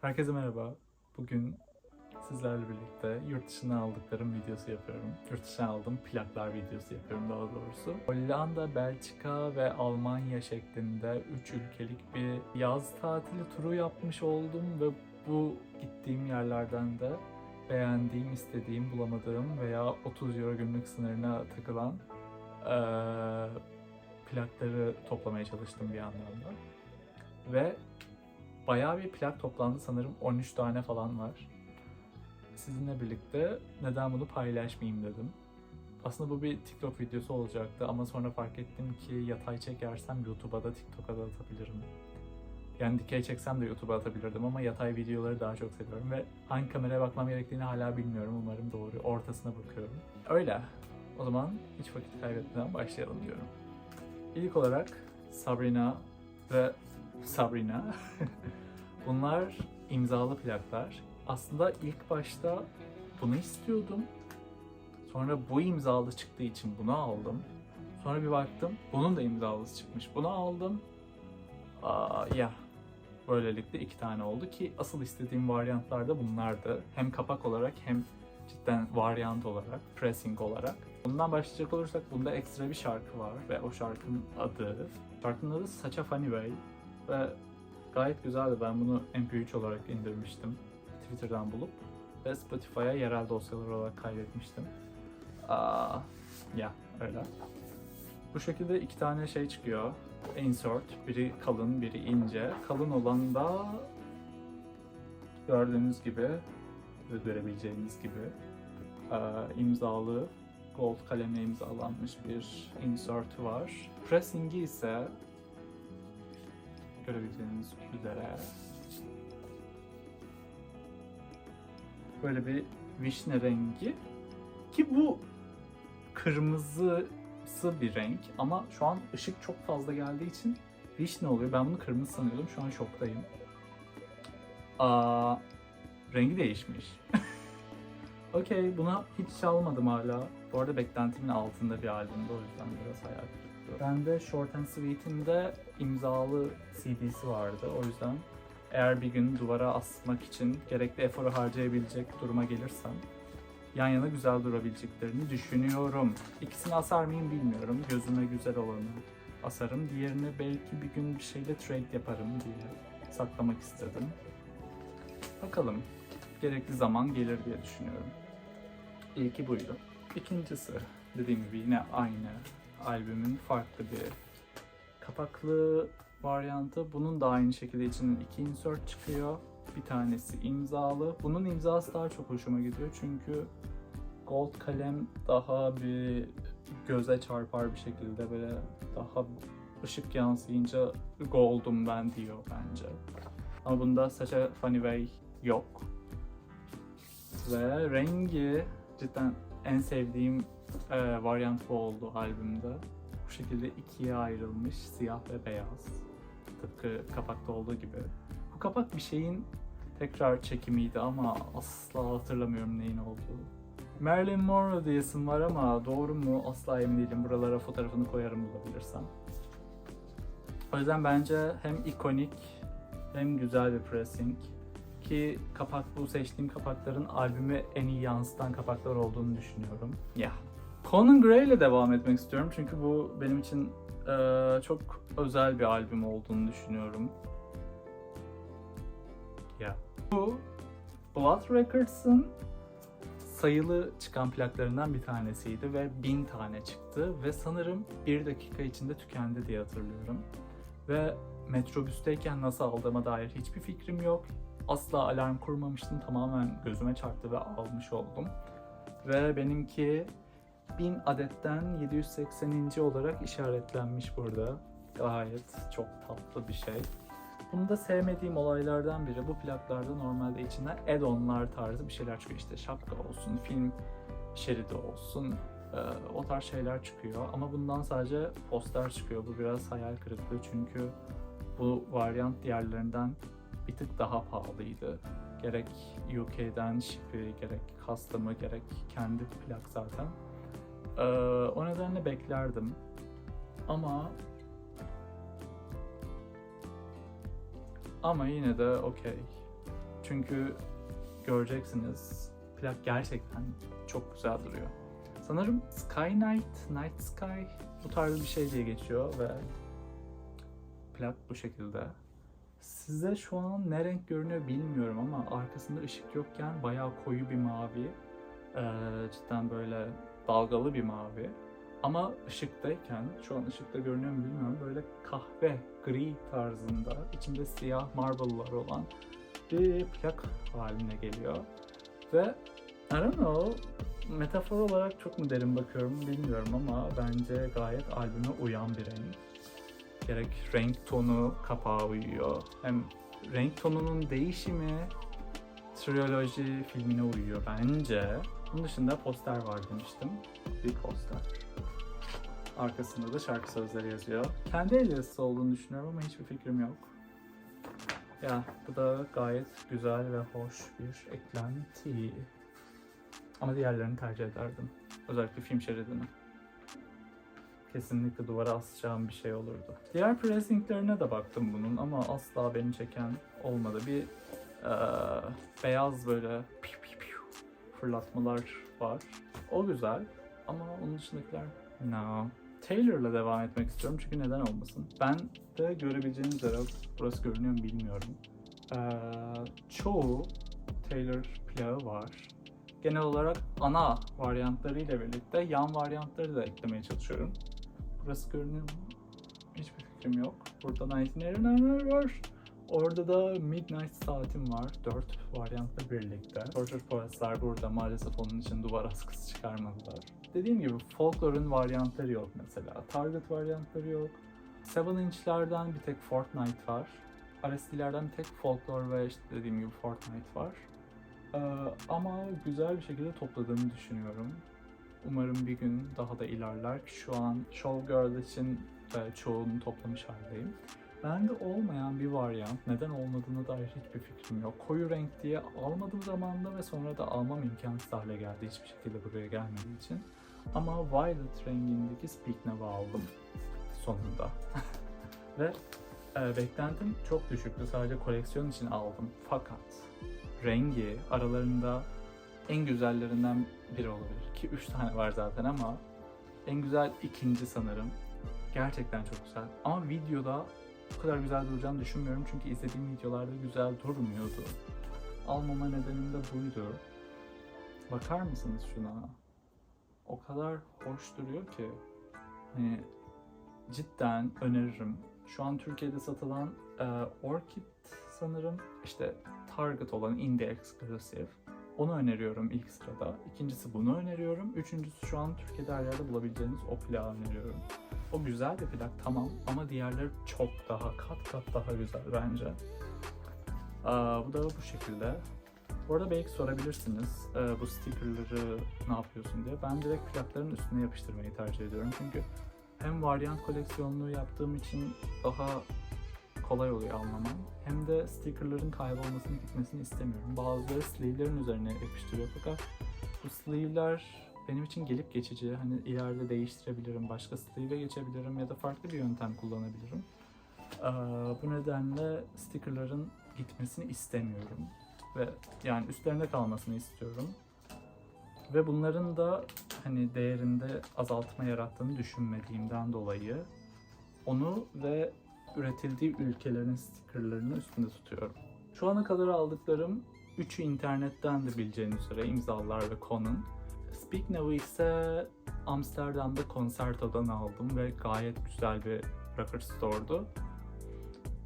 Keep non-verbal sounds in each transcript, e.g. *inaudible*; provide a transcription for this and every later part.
Herkese merhaba. Bugün sizlerle birlikte yurt dışına aldıklarım videosu yapıyorum. Yurt dışına aldığım plaklar videosu yapıyorum daha doğrusu. Hollanda, Belçika ve Almanya şeklinde 3 ülkelik bir yaz tatili turu yapmış oldum ve bu gittiğim yerlerden de beğendiğim, istediğim, bulamadığım veya 30 euro günlük sınırına takılan eee, plakları toplamaya çalıştım bir yandan da. Ve bayağı bir plak toplandı sanırım 13 tane falan var. Sizinle birlikte neden bunu paylaşmayayım dedim. Aslında bu bir TikTok videosu olacaktı ama sonra fark ettim ki yatay çekersem YouTube'a da TikTok'a da atabilirim. Yani dikey çeksem de YouTube'a atabilirdim ama yatay videoları daha çok seviyorum ve hangi kameraya bakmam gerektiğini hala bilmiyorum. Umarım doğru ortasına bakıyorum. Öyle. O zaman hiç vakit kaybetmeden başlayalım diyorum. İlk olarak Sabrina ve Sabrina. Bunlar imzalı plaklar. Aslında ilk başta bunu istiyordum. Sonra bu imzalı çıktığı için bunu aldım. Sonra bir baktım bunun da imzalısı çıkmış. Bunu aldım. Aa, ya. Böylelikle iki tane oldu ki asıl istediğim varyantlar da bunlardı. Hem kapak olarak hem cidden varyant olarak, pressing olarak. Bundan başlayacak olursak bunda ekstra bir şarkı var ve o şarkının adı, şarkının adı Saça Funny Way ve gayet güzeldi. Ben bunu MP3 olarak indirmiştim Twitter'dan bulup ve Spotify'a yerel dosyalar olarak kaydetmiştim. Aa, ya öyle. Bu şekilde iki tane şey çıkıyor. Insert, biri kalın, biri ince. Kalın olan da gördüğünüz gibi ve görebileceğiniz gibi imzalı gold kalemle imzalanmış bir insert var. Pressing'i ise görebileceğiniz üzere böyle bir vişne rengi ki bu kırmızısı bir renk ama şu an ışık çok fazla geldiği için vişne oluyor. Ben bunu kırmızı sanıyordum. Şu an şoktayım. Aa, rengi değişmiş. *laughs* Okey, buna hiç çalmadım hala. Bu arada beklentimin altında bir albümde o yüzden biraz hayal kırıklığı. Bende Short and Sweet'in de imzalı CD'si vardı. O yüzden eğer bir gün duvara asmak için gerekli eforu harcayabilecek duruma gelirsem yan yana güzel durabileceklerini düşünüyorum. İkisini asar mıyım bilmiyorum. Gözüme güzel olanı asarım. Diğerini belki bir gün bir şeyle trade yaparım diye saklamak istedim. Bakalım. Gerekli zaman gelir diye düşünüyorum. İlki buydu. İkincisi dediğim gibi yine aynı albümün farklı bir kapaklı varyantı. Bunun da aynı şekilde içinden iki insert çıkıyor. Bir tanesi imzalı. Bunun imzası daha çok hoşuma gidiyor çünkü gold kalem daha bir göze çarpar bir şekilde böyle daha ışık yansıyınca gold'um ben diyor bence. Ama bunda saça funny way yok. Ve rengi cidden en sevdiğim e, varyant oldu albümde. Bu şekilde ikiye ayrılmış siyah ve beyaz. Tıpkı kapakta olduğu gibi. Bu kapak bir şeyin tekrar çekimiydi ama asla hatırlamıyorum neyin olduğunu. Marilyn Monroe diyesim var ama doğru mu asla emin değilim. Buralara fotoğrafını koyarım bulabilirsem. O yüzden bence hem ikonik hem güzel bir pressing ki kapak bu seçtiğim kapakların albümü en iyi yansıtan kapaklar olduğunu düşünüyorum. Ya. Conan Gray ile devam etmek istiyorum çünkü bu benim için eee, çok özel bir albüm olduğunu düşünüyorum. Ya. Bu Blood Records'ın sayılı çıkan plaklarından bir tanesiydi ve bin tane çıktı ve sanırım bir dakika içinde tükendi diye hatırlıyorum. Ve metrobüsteyken nasıl aldığıma dair hiçbir fikrim yok. Asla alarm kurmamıştım. Tamamen gözüme çarptı ve almış oldum. Ve benimki 1000 adetten 780. olarak işaretlenmiş burada. Gayet çok tatlı bir şey. Bunu da sevmediğim olaylardan biri. Bu plaklarda normalde içinden add-on'lar tarzı bir şeyler çıkıyor. İşte şapka olsun, film şeridi olsun. e, o tarz şeyler çıkıyor. Ama bundan sadece poster çıkıyor. Bu biraz hayal kırıklığı çünkü bu varyant diğerlerinden bir tık daha pahalıydı. Gerek UK'den ship'i, gerek custom'ı, gerek kendi plak zaten. Ee, o nedenle beklerdim. Ama ama yine de okey. Çünkü göreceksiniz plak gerçekten çok güzel duruyor. Sanırım Sky Night, Night Sky bu tarz bir şey diye geçiyor ve plak bu şekilde. Size şu an ne renk görünüyor bilmiyorum ama arkasında ışık yokken bayağı koyu bir mavi. Ee, cidden böyle dalgalı bir mavi. Ama ışıktayken, şu an ışıkta görünüyor mu bilmiyorum, böyle kahve, gri tarzında, içinde siyah marble'lar olan bir plak haline geliyor. Ve I don't know, metafor olarak çok mu derin bakıyorum bilmiyorum ama bence gayet albüme uyan bir renk. Gerek renk tonu kapağa uyuyor, hem renk tonunun değişimi Trilogy filmine uyuyor bence. Bunun dışında poster var demiştim. Bir poster. Arkasında da şarkı sözleri yazıyor. Kendi el yazısı olduğunu düşünüyorum ama hiçbir fikrim yok. Ya bu da gayet güzel ve hoş bir eklenti. Ama diğerlerini tercih ederdim. Özellikle film şeridini. Kesinlikle duvara asacağım bir şey olurdu. Diğer pressinglerine de baktım bunun ama asla beni çeken olmadı. Bir eee, beyaz böyle piu piu piu fırlatmalar var. O güzel ama onun dışındakiler no. Taylor'la devam etmek istiyorum çünkü neden olmasın. Ben de görebileceğiniz üzere burası görünüyor mu bilmiyorum. Eee, çoğu Taylor plağı var. Genel olarak ana varyantları ile birlikte yan varyantları da eklemeye çalışıyorum. Burası görünüyor mu? Hiçbir fikrim yok. Burada 1989 var. Orada da Midnight saatim var. 4 varyantla birlikte. Torture Poets'ler burada maalesef onun için duvar askısı çıkarmadılar. Dediğim gibi folklor'un varyantları yok mesela. Target varyantları yok. 7 inch'lerden bir tek Fortnite var. RSD'lerden bir tek Folklore ve işte dediğim gibi Fortnite var. Ee, ama güzel bir şekilde topladığımı düşünüyorum. Umarım bir gün daha da ilerler. Şu an Showgirl için e, çoğunu toplamış haldeyim. Bende olmayan bir varyant, neden olmadığına dair hiçbir fikrim yok. Koyu renk diye almadım zamanında ve sonra da almam imkansız hale geldi hiçbir şekilde buraya gelmediği için. Ama Violet rengindeki Speak Now'ı aldım sonunda. *laughs* ve e, beklentim çok düşüktü. Sadece koleksiyon için aldım. Fakat rengi aralarında en güzellerinden biri olabilir. Ki 3 tane var zaten ama en güzel ikinci sanırım. Gerçekten çok güzel. Ama videoda bu kadar güzel duracağını düşünmüyorum çünkü izlediğim videolarda güzel durmuyordu. Almama nedenim de buydu. Bakar mısınız şuna? O kadar hoş duruyor ki. Hani cidden öneririm. Şu an Türkiye'de satılan e, Orchid sanırım işte Target olan Indie Exclusive. Onu öneriyorum ilk sırada. İkincisi bunu öneriyorum. Üçüncüsü şu an Türkiye'de her yerde bulabileceğiniz o plağı öneriyorum. O güzel bir plak tamam ama diğerleri çok daha kat kat daha güzel bence. Aa, bu da bu şekilde. Bu arada belki sorabilirsiniz e, bu stickerları ne yapıyorsun diye. Ben direkt plakların üstüne yapıştırmayı tercih ediyorum. Çünkü hem varyant koleksiyonluğu yaptığım için daha kolay oluyor anlamam. Hem de stickerların kaybolmasını gitmesini istemiyorum. Bazıları sleeve'lerin üzerine yapıştırıyor fakat bu sleeve'ler benim için gelip geçici. Hani ileride değiştirebilirim, başka sleeve'e geçebilirim ya da farklı bir yöntem kullanabilirim. Ee, bu nedenle stickerların gitmesini istemiyorum. Ve yani üstlerinde kalmasını istiyorum. Ve bunların da hani değerinde azaltma yarattığını düşünmediğimden dolayı onu ve üretildiği ülkelerin stickerlarını üstünde tutuyorum. Şu ana kadar aldıklarım üçü internetten de bileceğiniz üzere imzalar ve Conan. Speak Now'ı ise Amsterdam'da Concerto'dan aldım ve gayet güzel bir record store'du.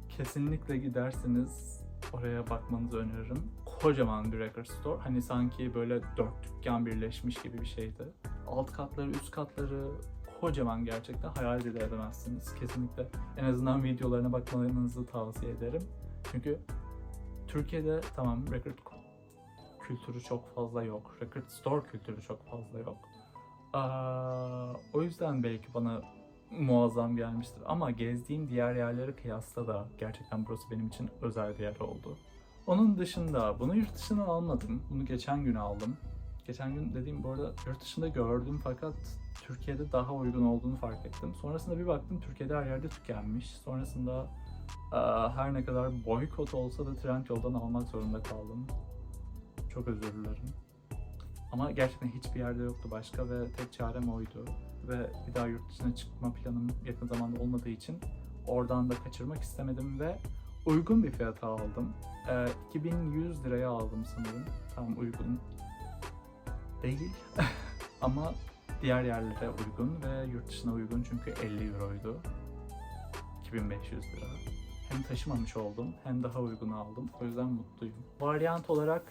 Kesinlikle giderseniz oraya bakmanızı öneririm. Kocaman bir record store. Hani sanki böyle dört dükkan birleşmiş gibi bir şeydi. Alt katları, üst katları kocaman gerçekten hayal bile edemezsiniz. Kesinlikle en azından videolarına bakmanızı tavsiye ederim. Çünkü Türkiye'de tamam record kültürü çok fazla yok. Record store kültürü çok fazla yok. O yüzden belki bana muazzam gelmiştir. Ama gezdiğim diğer yerlere kıyasla da gerçekten burası benim için özel bir yer oldu. Onun dışında bunu yurt dışından almadım. Bunu geçen gün aldım. Geçen gün dediğim bu arada yurt dışında gördüm fakat Türkiye'de daha uygun olduğunu fark ettim. Sonrasında bir baktım Türkiye'de her yerde tükenmiş. Sonrasında Her ne kadar boykot olsa da Trendyol'dan almak zorunda kaldım. Çok özür dilerim. Ama gerçekten hiçbir yerde yoktu başka ve tek çarem oydu. Ve bir daha yurt dışına çıkma planım yakın zamanda olmadığı için oradan da kaçırmak istemedim ve uygun bir fiyata aldım. Ee, 2100 liraya aldım sanırım. Tam uygun değil. *laughs* Ama diğer yerlere uygun ve yurt dışına uygun çünkü 50 euroydu. 2500 lira. Hem taşımamış oldum hem daha uygun aldım. O yüzden mutluyum. Varyant olarak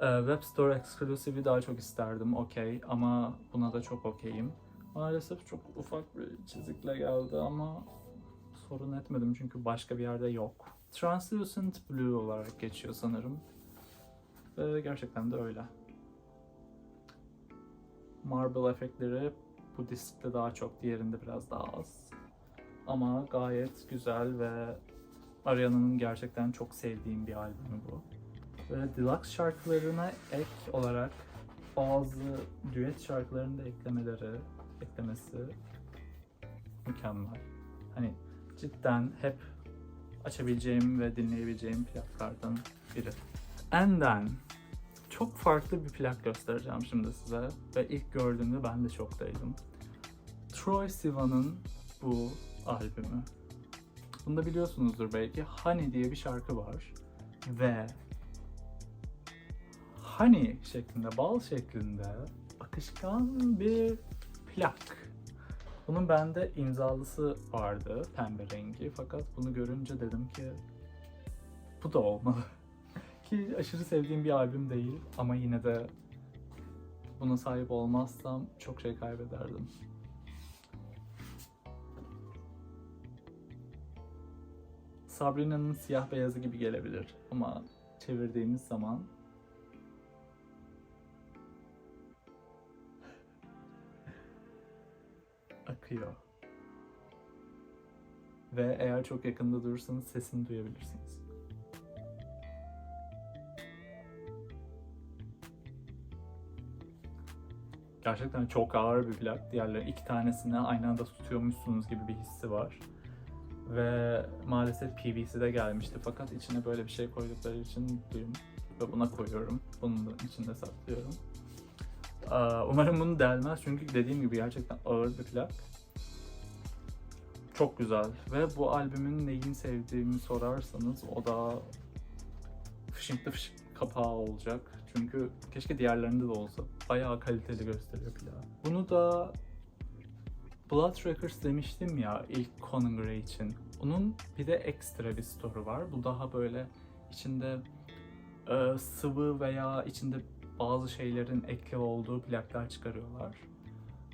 e, Web Store Exclusive'i daha çok isterdim. Okey ama buna da çok okeyim. Maalesef çok ufak bir çizikle geldi ama sorun etmedim çünkü başka bir yerde yok. Translucent Blue olarak geçiyor sanırım. Ve gerçekten de öyle. Marble efektleri bu diskte daha çok, diğerinde biraz daha az. Ama gayet güzel ve Ariana'nın gerçekten çok sevdiğim bir albümü bu. Ve deluxe şarkılarına ek olarak bazı düet şarkılarını da eklemeleri, eklemesi mükemmel. Hani cidden hep açabileceğim ve dinleyebileceğim plaklardan biri. And then çok farklı bir plak göstereceğim şimdi size ve ilk gördüğümde ben de şoktaydım. Troy Sivan'ın bu albümü. Bunu da biliyorsunuzdur belki. Honey diye bir şarkı var ve honey şeklinde, bal şeklinde akışkan bir plak. Bunun bende imzalısı vardı, pembe rengi. Fakat bunu görünce dedim ki bu da olmalı. Ki aşırı sevdiğim bir albüm değil ama yine de buna sahip olmazsam çok şey kaybederdim. Sabrina'nın siyah beyazı gibi gelebilir ama çevirdiğiniz zaman akıyor. Ve eğer çok yakında durursanız sesini duyabilirsiniz. Gerçekten çok ağır bir plak. Diğerleri iki tanesini aynı anda tutuyormuşsunuz gibi bir hissi var. Ve maalesef PVC'de gelmişti fakat içine böyle bir şey koydukları için mutluyum. Ve buna koyuyorum. Bunun da içinde saklıyorum. Umarım bunu delmez çünkü dediğim gibi gerçekten ağır bir plak. Çok güzel. Ve bu albümün neyini sevdiğimi sorarsanız o da fışınklı fışık kapağı olacak. Çünkü keşke diğerlerinde de olsa. Bayağı kaliteli gösteriyor plağı. Bunu da Blood Records demiştim ya ilk Conan Gray için. Onun bir de ekstra bir story var. Bu daha böyle içinde e, sıvı veya içinde bazı şeylerin ekli olduğu plaklar çıkarıyorlar.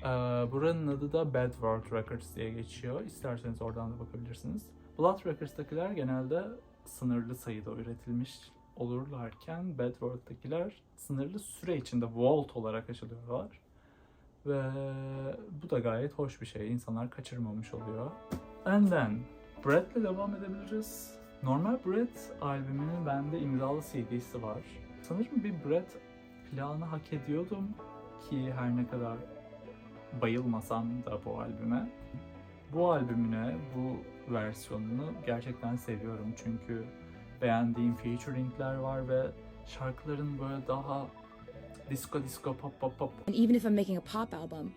E, buranın adı da Bad World Records diye geçiyor. İsterseniz oradan da bakabilirsiniz. Blood Records'takiler genelde sınırlı sayıda üretilmiş olurlarken Bad World'dakiler sınırlı süre içinde Vault olarak açılıyorlar. Ve bu da gayet hoş bir şey. İnsanlar kaçırmamış oluyor. And then Bread'le devam edebiliriz. Normal Bread albümünün bende imzalı CD'si var. Sanırım bir Bread planı hak ediyordum ki her ne kadar bayılmasam da bu albüme. Bu albümüne, bu versiyonunu gerçekten seviyorum çünkü beğendiğim featuringler var ve şarkıların böyle daha disco disco pop pop pop And even if I'm making a pop album,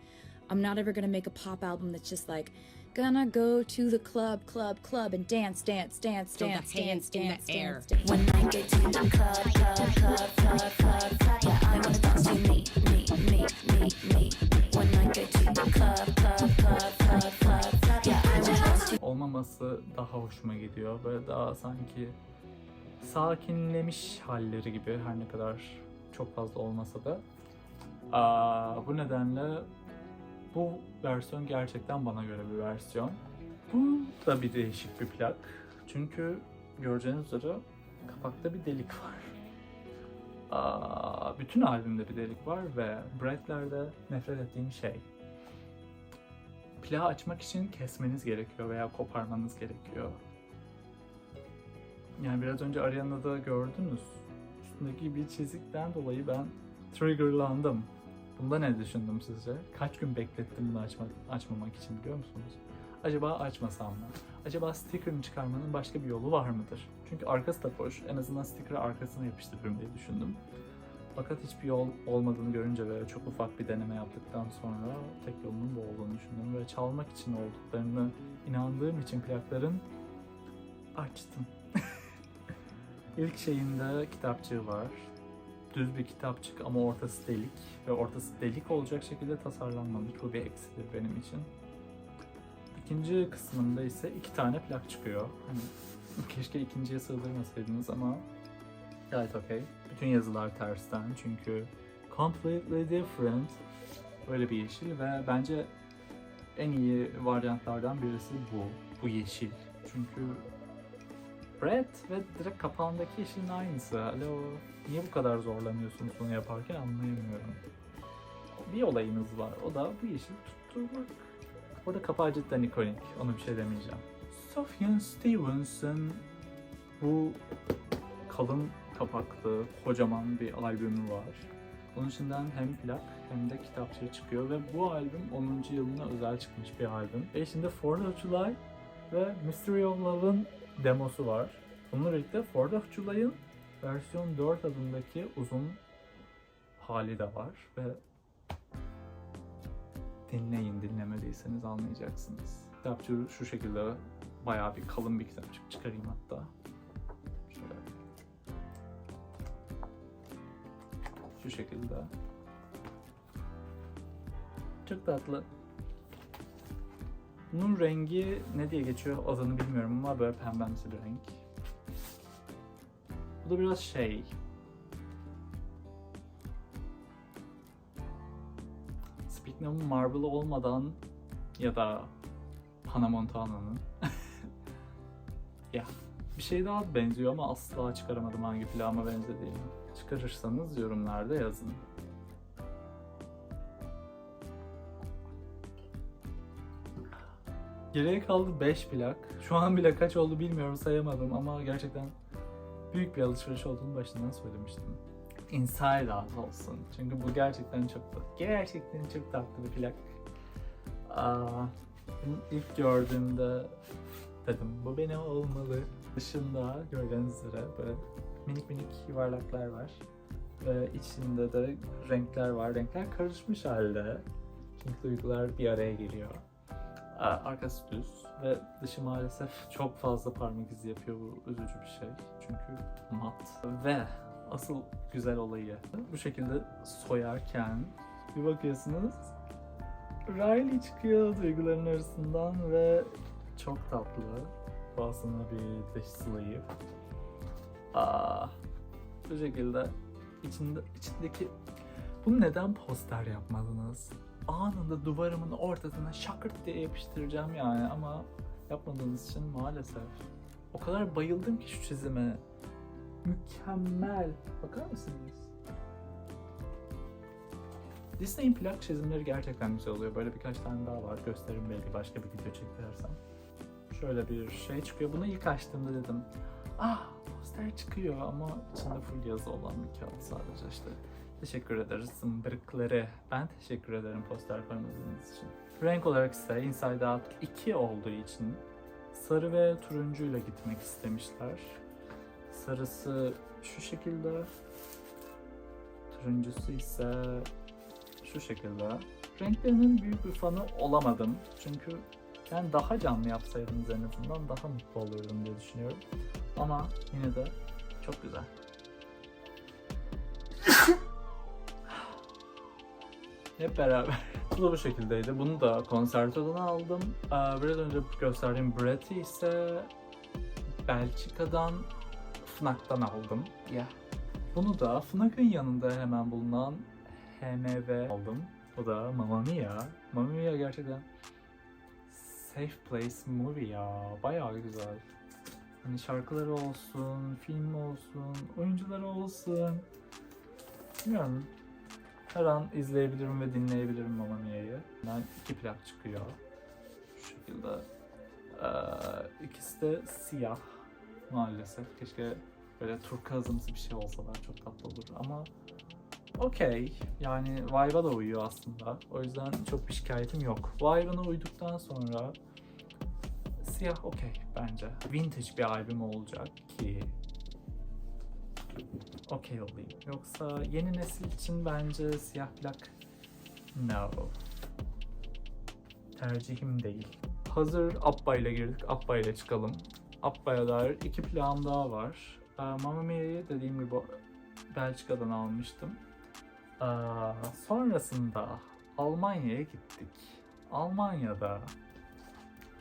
I'm not ever gonna make a pop album that's just like gonna go to the club, club, club and dance, dance, dance, Throw the dance, dance, hands in the dance, air. dance, dance. When I get to the club, club, club, club, club, club, yeah, I wanna dance to me, me, me, me, me. When I get to the club, club, club, club, club, club, yeah, I wanna dance to olmaması daha hoşuma gidiyor. Böyle daha sanki sakinlemiş halleri gibi her ne kadar çok fazla olmasa da. Aa, bu nedenle bu versiyon gerçekten bana göre bir versiyon. Bu da bir değişik bir plak. Çünkü göreceğiniz üzere kapakta bir delik var. Aa, bütün albümde bir delik var ve Bright'lerde nefret ettiğim şey plağı açmak için kesmeniz gerekiyor veya koparmanız gerekiyor. Yani biraz önce Ariana'da gördünüz. Üstündeki bir çizikten dolayı ben triggerlandım. Bunda ne düşündüm sizce? Kaç gün beklettim bunu açma, açmamak için biliyor musunuz? Acaba açmasam mı? Acaba sticker'ını çıkarmanın başka bir yolu var mıdır? Çünkü arkası da boş. En azından sticker'ı arkasına yapıştırırım diye düşündüm. Fakat hiçbir yol olmadığını görünce ve çok ufak bir deneme yaptıktan sonra tek yolunun bu olduğunu düşündüm ve çalmak için olduklarını inandığım için plakların açtım. İlk şeyinde kitapçığı var. Düz bir kitapçık ama ortası delik ve ortası delik olacak şekilde tasarlanmamış. Bu bir eksidir benim için. İkinci kısmında ise iki tane plak çıkıyor. Hani keşke ikinciye sığdırmasaydınız ama gayet okey. Bütün yazılar tersten çünkü completely different böyle bir yeşil ve bence en iyi varyantlardan birisi bu. Bu yeşil. Çünkü red ve direkt kapağındaki yeşilin aynısı. Alo. Niye bu kadar zorlanıyorsunuz bunu yaparken anlayamıyorum. Bir olayınız var. O da bu yeşil tutturmak. Orada kapağı cidden ikonik. Ona bir şey demeyeceğim. Sufjan Stevens'ın bu kalın kapaklı, kocaman bir albümü var. Onun içinden hem plak hem de kitapçığı çıkıyor ve bu albüm 10. yılına özel çıkmış bir albüm. Ve içinde Fourth of July ve Mystery of Love'ın demosu var. Bununla birlikte Fourth of July'ın versiyon 4 adındaki uzun hali de var ve dinleyin dinlemediyseniz anlayacaksınız. Kitapçığı şu şekilde bayağı bir kalın bir kitapçık çıkarayım hatta. Şöyle. Şu şekilde. Çok tatlı. Bunun rengi ne diye geçiyor adını bilmiyorum ama böyle pembemsi bir renk. Bu da biraz şey. Spiknum'un Marble'ı olmadan ya da Hannah *laughs* ya bir şey daha benziyor ama asla çıkaramadım hangi plağıma benzediğini. Çıkarırsanız yorumlarda yazın. Geriye kaldı 5 plak. Şu an bile kaç oldu bilmiyorum sayamadım ama gerçekten büyük bir alışveriş olduğunu başından söylemiştim. Inside Out olsun. Çünkü bu gerçekten çok. Gerçekten çok tatlı bir plak. Aa, ilk gördüğümde dedim bu benim olmalı. Dışında gördüğünüz üzere böyle minik minik yuvarlaklar var. Ve içinde de renkler var. Renkler karışmış halde. Çünkü duygular bir araya geliyor. Arkası düz ve dışı maalesef çok fazla parmak izi yapıyor bu üzücü bir şey. Çünkü mat. Ve asıl güzel olayı bu şekilde soyarken bir bakıyorsunuz Riley çıkıyor duyguların arasından ve çok tatlı. Aslında bir dış sleeve. Aa, bu şekilde içinde, içindeki bunu neden poster yapmadınız? Anında duvarımın ortasına şakırt diye yapıştıracağım yani ama yapmadığınız için maalesef. O kadar bayıldım ki şu çizime. Mükemmel. Bakar mısınız? Disney'in plak çizimleri gerçekten güzel oluyor. Böyle birkaç tane daha var. Gösteririm belki başka bir video çekersem. Şöyle bir şey çıkıyor. Bunu ilk açtığımda dedim. Ah poster çıkıyor ama içinde full yazı olan bir kağıt sadece işte. Teşekkür ederiz zımbırıkları. Ben teşekkür ederim poster koymadığınız için. Renk olarak ise Inside Out 2 olduğu için sarı ve turuncuyla gitmek istemişler. Sarısı şu şekilde. Turuncusu ise şu şekilde. Renklerinin büyük bir fanı olamadım. Çünkü yani daha canlı yapsaydınız en azından daha mutlu olurdum diye düşünüyorum. Ama yine de çok güzel. Hep beraber. *laughs* Bu da bu şekildeydi. Bunu da konsertodan aldım. Ee, Biraz önce gösterdiğim Brett'i ise Belçika'dan Fnac'tan aldım. Ya. Bunu da Fnac'ın yanında hemen bulunan HMV aldım. O da Mamma Mia. Mamma Mia gerçekten safe place movie ya. Bayağı güzel. Hani şarkıları olsun, film olsun, oyuncuları olsun. Bilmiyorum. Her an izleyebilirim ve dinleyebilirim Mamma Mia'yı. Ben iki plak çıkıyor. Şu şekilde. Ee, ikisi de siyah maalesef. Keşke böyle turkuazımsı bir şey olsalar çok tatlı olur ama okey. Yani vibe'a da uyuyor aslında. O yüzden çok bir şikayetim yok. Vibe'ına uyduktan sonra siyah okey bence. Vintage bir albüm olacak ki okey olayım. Yoksa yeni nesil için bence siyah plak no. Tercihim değil. Hazır Abba ile girdik. Abba ile çıkalım. Abba'ya dair iki plan daha var. Ee, Mamma Mia'yı dediğim gibi Belçika'dan almıştım. Ee, sonrasında Almanya'ya gittik. Almanya'da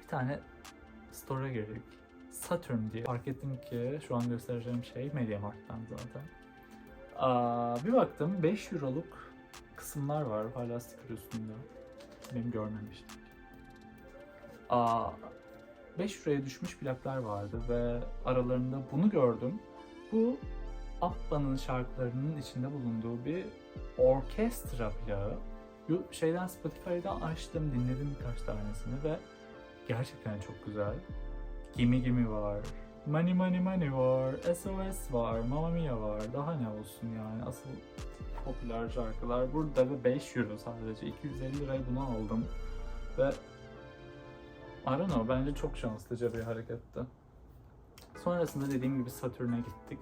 bir tane store'a girdik. Saturn diye. Fark ettim ki şu an göstereceğim şey MediaMarkt'tan zaten. Aa, bir baktım 5 euroluk kısımlar var hala sticker üstünde. Benim görmemiştim. Aa, 5 euroya düşmüş plaklar vardı ve aralarında bunu gördüm. Bu Abba'nın şarkılarının içinde bulunduğu bir orkestra plağı. Şeyden Spotify'dan açtım, dinledim birkaç tanesini ve gerçekten çok güzel. Gimme Gimme var, Money Money Money var, SOS var, Mamma Mia var. Daha ne olsun yani asıl popüler şarkılar burada ve 5 euro sadece. 250 liraya bunu aldım. Ve I don't know, bence çok şanslıca bir hareketti. Sonrasında dediğim gibi Saturn'a gittik.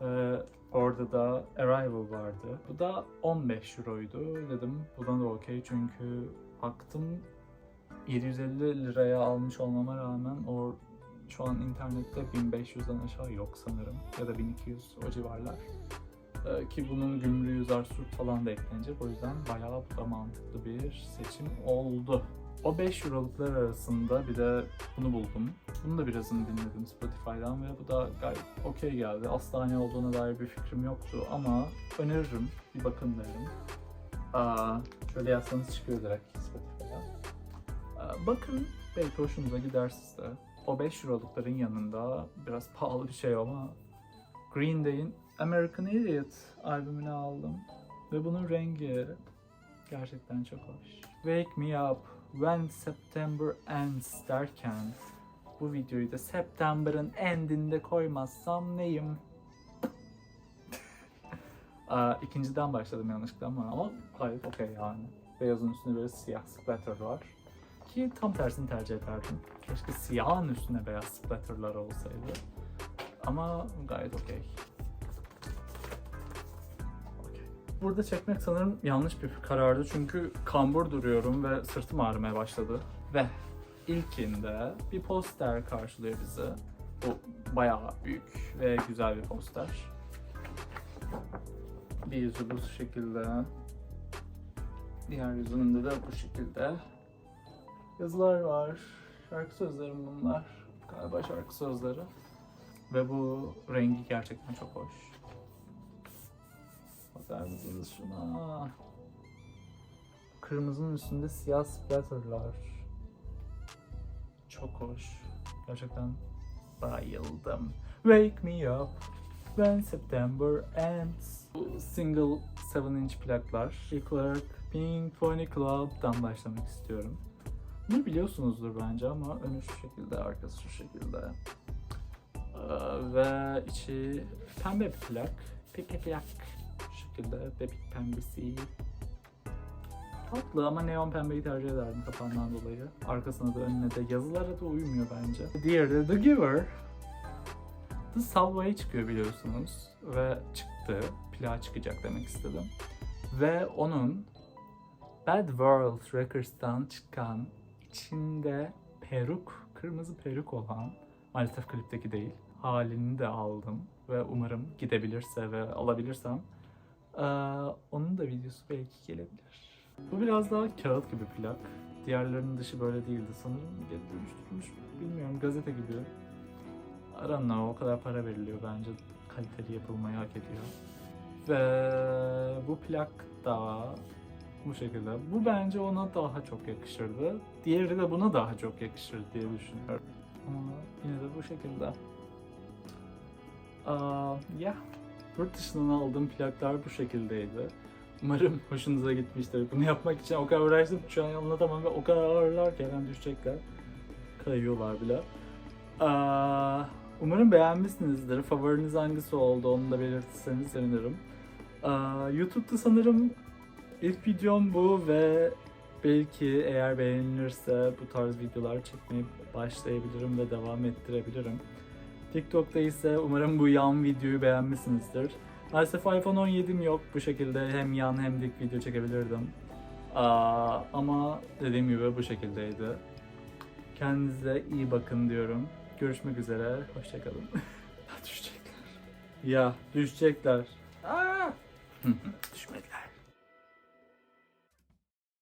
Ee, orada da Arrival vardı. Bu da 15 euroydu. Dedim buna da okey çünkü baktım 750 liraya almış olmama rağmen o şu an internette 1500'den aşağı yok sanırım. Ya da 1200 o civarlar. Ee, ki bunun gümrüğü, zarsurt falan da eklenecek. O yüzden bayağı da mantıklı bir seçim oldu. O 5 euroluklar arasında bir de bunu buldum. Bunu da birazını dinledim Spotify'dan ve bu da gayet okey geldi. Asla ne olduğuna dair bir fikrim yoktu ama öneririm. Bir bakın derim. Aa, şöyle yazsanız çıkıyor direkt Spotify'dan. Aa, bakın belki hoşunuza gider size. O 5 eurolukların yanında biraz pahalı bir şey ama Green Day'in American Idiot albümünü aldım. Ve bunun rengi gerçekten çok hoş. Wake Me Up When September Ends derken bu videoyu da September'ın endinde koymazsam neyim? *laughs* Aa, ikinciden başladım yanlışlıkla ama, ama gayet okey yani. Beyazın üstünde böyle siyah splatter var. Ki tam tersini tercih ederdim. Keşke siyahın üstüne beyaz splatterlar olsaydı. Ama gayet okey. Okey. Burada çekmek sanırım yanlış bir karardı çünkü kambur duruyorum ve sırtım ağrımaya başladı. Ve ilkinde bir poster karşılıyor bizi. Bu bayağı büyük ve güzel bir poster. Bir yüzü bu şekilde. Diğer yüzünde de bu şekilde. Yazılar var. Şarkı sözlerim bunlar. Galiba şarkı sözleri. Ve bu rengi gerçekten çok hoş. Bakar mısınız şuna? Kırmızının üstünde siyah splatterlar. Çok hoş. Gerçekten bayıldım. Wake me up when September ends. Bu single 7 inch plaklar. İlk olarak Pink Pony Club'dan başlamak istiyorum. Bunu biliyorsunuzdur bence ama önü şu şekilde, arkası şu şekilde. Ee, ve içi pembe bir plak. Pepe plak. Şekilde bebek pembesi. Tatlı ama neon pembeyi tercih ederdim kapağından dolayı. Arkasına da önüne de yazılara da uymuyor bence. Diğeri de The Giver. The Subway çıkıyor biliyorsunuz. Ve çıktı. Plağa çıkacak demek istedim. Ve onun Bad World Records'tan çıkan içinde peruk, kırmızı peruk olan maalesef klipteki değil halini de aldım ve umarım gidebilirse ve alabilirsem eee, onun da videosu belki gelebilir. Bu biraz daha kağıt gibi plak. Diğerlerinin dışı böyle değildi sanırım. Geri dönüştürülmüş bilmiyorum gazete gibi. Know, o kadar para veriliyor bence kaliteli yapılmayı hak ediyor. Ve bu plak da bu şekilde. Bu bence ona daha çok yakışırdı. Diğeri de buna daha çok yakışır diye düşünüyorum. Ama yine de bu şekilde. Aa, ya yurt dışından aldığım plaklar bu şekildeydi. Umarım hoşunuza gitmiştir. Bunu yapmak için o kadar uğraştım şu an anlatamam ve o kadar ağırlar ki hemen düşecekler. Kayıyorlar bile. Aa, umarım beğenmişsinizdir. Favoriniz hangisi oldu onu da belirtirseniz sevinirim. Aa, YouTube'da sanırım ilk videom bu ve belki eğer beğenilirse bu tarz videolar çekmeyi başlayabilirim ve devam ettirebilirim. TikTok'ta ise umarım bu yan videoyu beğenmişsinizdir. Maalesef iPhone 17'm yok. Bu şekilde hem yan hem dik video çekebilirdim. Aa, ama dediğim gibi bu şekildeydi. Kendinize iyi bakın diyorum. Görüşmek üzere. Hoşçakalın. *laughs* düşecekler. Ya düşecekler. Aa! Düşmediler.